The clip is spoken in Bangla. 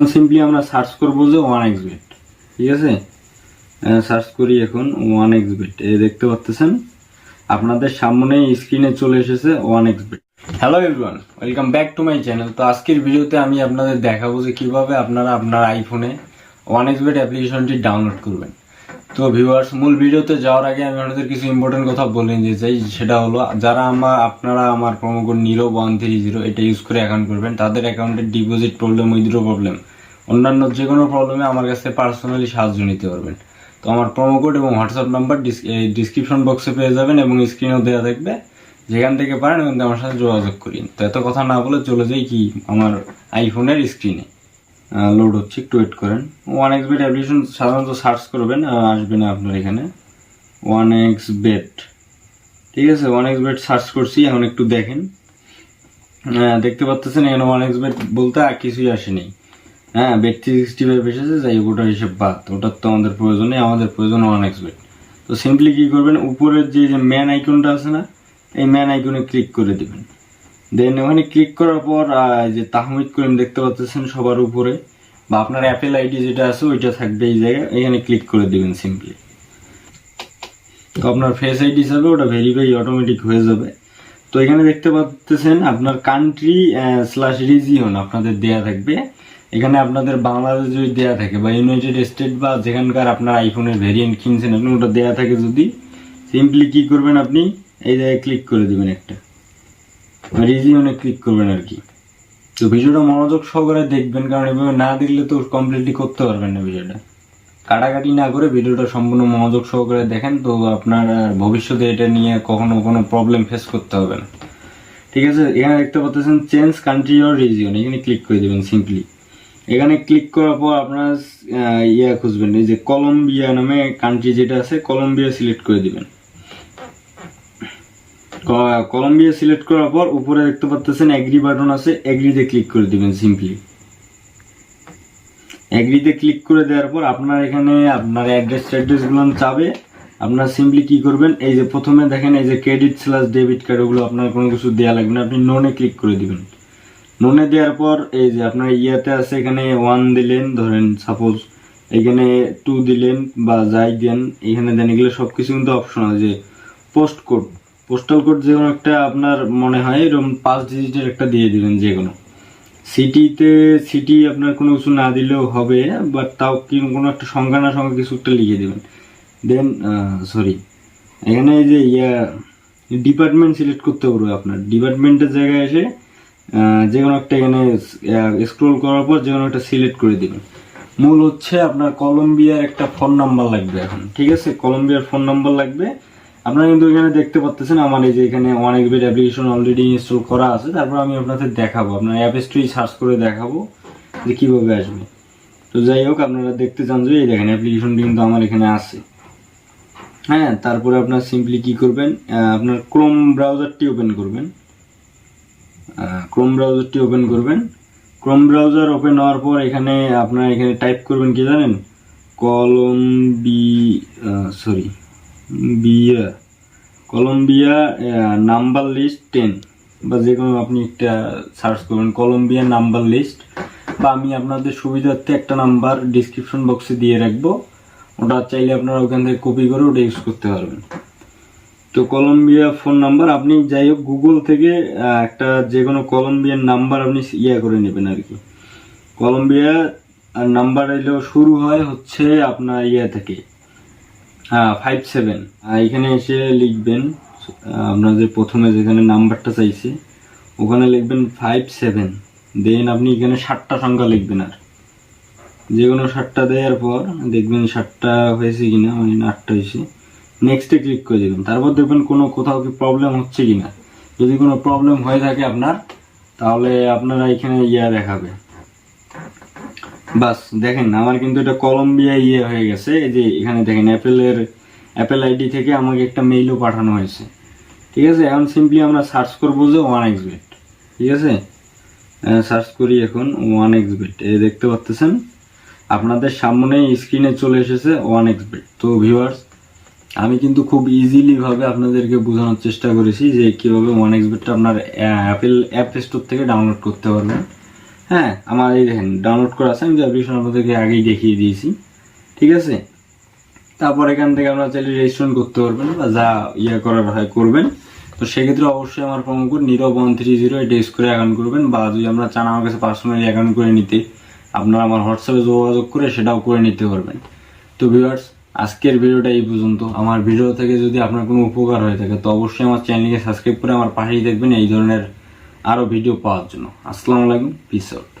সিম্পলি আমরা সার্চ করব যে ওয়ান এক্স বেট ঠিক আছে? সার্চ করি এখন ওয়ান এক্স বেট এই দেখতে পাচ্ছেন আপনাদের সামনে স্ক্রিনে চলে এসেছে one X bet hello everyone welcome back to my channel তো আজকের ভিডিওতে আমি আপনাদের দেখাবো যে কীভাবে আপনারা আপনার আইফোনে ওয়ান এক্স বেট অ্যাপ্লিকেশনটি ডাউনলোড করবেন। তো ভিউয়ার্স মূল ভিডিওতে যাওয়ার আগে আমি আপনাদের কিছু ইম্পর্টেন্ট কথা বলে নিতে চাই। সেটা হলো, যারা আমার, আপনারা আমার promo code Niro one three zero এটা ইউজ করে অ্যাকাউন্ট করবেন, তাদের অ্যাকাউন্টের ডিপোজিট প্রবলেম উইথড্র প্রবলেম অন্যান্য যে কোনো প্রবলেমে আমার কাছে পার্সোনালি সাহায্য নিতে পারবেন। তো আমার প্রোমো কোড এবং হোয়াটসঅ্যাপ নাম্বার ডিসক্রিপশন বক্সে পেয়ে যাবেন এবং স্ক্রিনেও দেওয়া থাকবে। যেখান থেকে পারেন ওখান আমার সাথে যোগাযোগ করিন। তো এত কথা না বলে চলে যাই কি আমার আইফোনের স্ক্রিনে লোড হচ্ছে, একটু ওয়েট করেন। ওয়ান এক্স বেট অ্যাপ্লিকেশন সাধারণত সার্চ করবেন আসবে না আপনার এখানে। ওয়ান এক্স বেট ঠিক আছে ওয়ান এক্স বেট সার্চ করছি, এখন একটু দেখেন। দেখতে পাচ্ছেন এখানে ওয়ান এক্স বেট বলতে আর কিছুই আসেনি হ্যাঁ বেট থ্রি সিক্সটি ফাইভ এসেছে যাই হোক ওটা হিসেব বাদ। ওটার তো আমাদের প্রয়োজন নেই, আমাদের প্রয়োজন ওয়ান এক্স বেট তো সিম্পলি কী করবেন, উপরের যে যে ম্যান আইকনটা আছে না, এই ম্যান আইকনে ক্লিক করে দিবেন। দেন ওখানে ক্লিক করার পর যে তাহমিদ করিম দেখতে পাচ্ছেন সবার উপরে, বা আপনার অ্যাপেল আইডি যেটা আছে, ওইটা থাকবে এই জায়গায়, এখানে ক্লিক করে দিবেন সিম্পলি তো আপনার ফেস আইডি হিসাবে ওটা ভেরিফাই অটোমেটিক হয়ে যাবে। তো এখানে দেখতে পাচ্ছেন, আপনার কান্ট্রি স্ল্যাশ রিজিয়ন আপনাদের দেয়া থাকবে। এখানে আপনাদের বাংলাদেশ যদি দেয়া থাকে বা ইউনাইটেড স্টেট বা যেখানকার আপনার আইফোনের ভেরিয়েন্ট কিনছেন আপনি ওটা দেয়া থাকে যদি সিম্পলি কি করবেন আপনি, এই জায়গায় ক্লিক করে দিবেন একটা। রিজিয়নে ক্লিক করবেন আর কি। তো ভিডিওটা মনোযোগ সহকারে দেখবেন, কারণ এভাবে না দেখলে তো কমপ্লিটলি করতে পারবেন না ভিডিওটা। কাটাকাটি না করে ভিডিওটা সম্পূর্ণ মনোযোগ সহকারে দেখেন, তো আপনার ভবিষ্যতে এটা নিয়ে কখনো কোনো প্রবলেম ফেস করতে হবে না। ঠিক আছে, এখানে দেখতে পাচ্ছেন চেঞ্জ কান্ট্রি অর রিজিয়ন এখানে ক্লিক করে দেবেন সিম্পলি এখানে ক্লিক করার পর আপনার ইয়া খুঁজবেন, এই যে কলম্বিয়া নামে কান্ট্রি যেটা আছে কলম্বিয়া সিলেক্ট করে দিবেন। কলম্বিয়া সিলেক্ট করার পর উপরে দেখতে পাচ্ছেন এগ্রি বাটন আছে এগ্রিতে ক্লিক করে দিবেন সিম্পলি এগ্রিতে ক্লিক করে দেওয়ার পর আপনার এখানে আপনার অ্যাড্রেস ট্যাড্রেসগুলো চাবে। আপনার সিম্পলি কি করবেন, এই যে প্রথমে দেখেন এই যে ক্রেডিট স্ল্যাশ ডেবিট কার্ড ওগুলো আপনার কোনো কিছু দেওয়া লাগবে না, আপনি নোনে ক্লিক করে দিবেন। নোনে দেওয়ার পর এই যে আপনার ইয়াতে আছে এখানে ওয়ান দিলেন, ধরেন সাপোজ এখানে টু দিলেন বা যাই দেন, এখানে দেন, এগুলো সব কিছু কিন্তু অপশন আছে। যে পোস্ট কোড পোস্টাল কোড যে কোনো একটা আপনার মনে হয় এরকম পাঁচ ডিজিটের একটা দিয়ে দিবেন যে কোনো সিটিতে সিটি আপনার কোনো কিছু না দিলেও হবে বাট তাও কোনো একটা সংখ্যা না সংখ্যা কিছু একটা লিখে দেবেন। দেন সরি এখানে যে ইয়া ডিপার্টমেন্ট সিলেক্ট করতে পারবে আপনার। ডিপার্টমেন্টের জায়গায় এসে যে কোনো একটা এখানে স্ক্রোল করার পর যে কোনো একটা সিলেক্ট করে দিবেন। মূল হচ্ছে আপনার কলম্বিয়ার একটা ফোন নাম্বার লাগবে এখন, ঠিক আছে? কলম্বিয়ার ফোন নাম্বার লাগবে। আপনারা কিন্তু এখানে দেখতে পাচ্ছেন আমার এই যে এখানে অনেক এক্সবেট অ্যাপ্লিকেশন অলরেডি ইনস্টল করা আছে। তারপর আমি আপনাদের দেখাবো, আপনার অ্যাপ স্টোরি সার্চ করে দেখাবো যে কীভাবে আসবে। তো যাই হোক, আপনারা দেখতে চান যে, এই দেখেন অ্যাপ্লিকেশনটি কিন্তু আমার এখানে আছে। হ্যাঁ তারপরে আপনার সিম্পলি কি করবেন আপনার ক্রোম ব্রাউজারটি ওপেন করবেন। ক্রোম ব্রাউজারটি ওপেন করবেন। ক্রোম ব্রাউজার ওপেন হওয়ার পর এখানে আপনার এখানে টাইপ করবেন কি জানেন? কলম্বি সরি বিয়া কলম্বিয়া নাম্বার লিস্ট টেন বা যে কোনো আপনি একটা সার্চ করবেন কলম্বিয়া নাম্বার লিস্ট বা আমি আপনাদের সুবিধার্থে একটা নাম্বার ডিসক্রিপশন বক্সে দিয়ে রাখব। ওটা চাইলে আপনারা ওখান থেকে কপি করে ওটা ইউজ করতে পারবেন। তো কলম্বিয়া ফোন নাম্বার আপনি যাই হোক গুগল থেকে একটা যে কোনো কলম্বিয়ার নাম্বার আপনি ইয়া করে নেবেন আর কি। কলম্বিয়া আর নাম্বার এলেও শুরু হয় হচ্ছে আপনার ইয়া থেকে হ্যাঁ ফাইভ সেভেন এখানে এসে লিখবেন আপনার যে প্রথমে যেখানে নাম্বারটা চাইছে, ওখানে লিখবেন ফাইভ সেভেন দেন আপনি এখানে ষাটটা সংখ্যা লিখবেন আর। যে কোনো ষাটটা দেওয়ার পর দেখবেন ষাটটা হয়েছে কিনা মানে আটটা হয়েছে। নেক্সটে ক্লিক করে দেবেন তারপর দেখবেন কোনো কোথাও কি প্রবলেম হচ্ছে কিনা। যদি কোনো প্রবলেম হয়ে থাকে আপনার, তাহলে আপনারা এখানে ইয়া দেখাবে। বাস, দেখেন আমার কিন্তু এটা কলম্বিয়া ইয়ে হয়ে গেছে। এই যে এখানে দেখেন অ্যাপেলের অ্যাপেল আইডি থেকে আমাকে একটা মেইলও পাঠানো হয়েছে। ঠিক আছে? এখন সিম্পলি আমরা সার্চ করব যে ওয়ান এক্স বেট ঠিক আছে? সার্চ করি এখন ওয়ান এক্স বেট এ দেখতে পাচ্ছেন আপনাদের সামনে স্ক্রিনে চলে এসেছে ওয়ান এক্স বেট তো ভিউয়ার্স আমি কিন্তু খুব ইজিলি ভাবে আপনাদেরকে বোঝানোর চেষ্টা করেছি যে কীভাবে ওয়ান এক্স বেটটা আপনার অ্যাপেল অ্যাপ স্টোর থেকে ডাউনলোড করতে পারবেন। হ্যাঁ আমার এই দেখেন ডাউনলোড করা আছে, আমি অ্যাপ্লিকেশন আপনাদেরকে আগেই দেখিয়ে দিয়েছি। ঠিক আছে? তারপর এখান থেকে আপনারা চাইলে রেজিস্ট্রেশন করতে পারবেন বা যা ইয়ে করার হয় করবেন। তো সেক্ষেত্রে অবশ্যই আমার promo code Nirob one three zero এটা ইউজ করে অ্যাকাউন্ট করবেন বা যদি আমরা চান আমার কাছে পার্সোনালি অ্যাকাউন্ট করে নিতে, আপনারা আমার হোয়াটসঅ্যাপে যোগাযোগ করে সেটাও করে নিতে পারবেন। তো ভিউয়ার্স আজকের ভিডিওটা এই পর্যন্ত। আমার ভিডিও থেকে যদি আপনার কোনো উপকার হয়ে থাকে, তো অবশ্যই আমার চ্যানেলকে সাবস্ক্রাইব করে আমার পাশেই দেখবেন এই ধরনের আরও ভিডিও পাওয়ার জন্য। আসসালামু আলাইকুম পিস আউট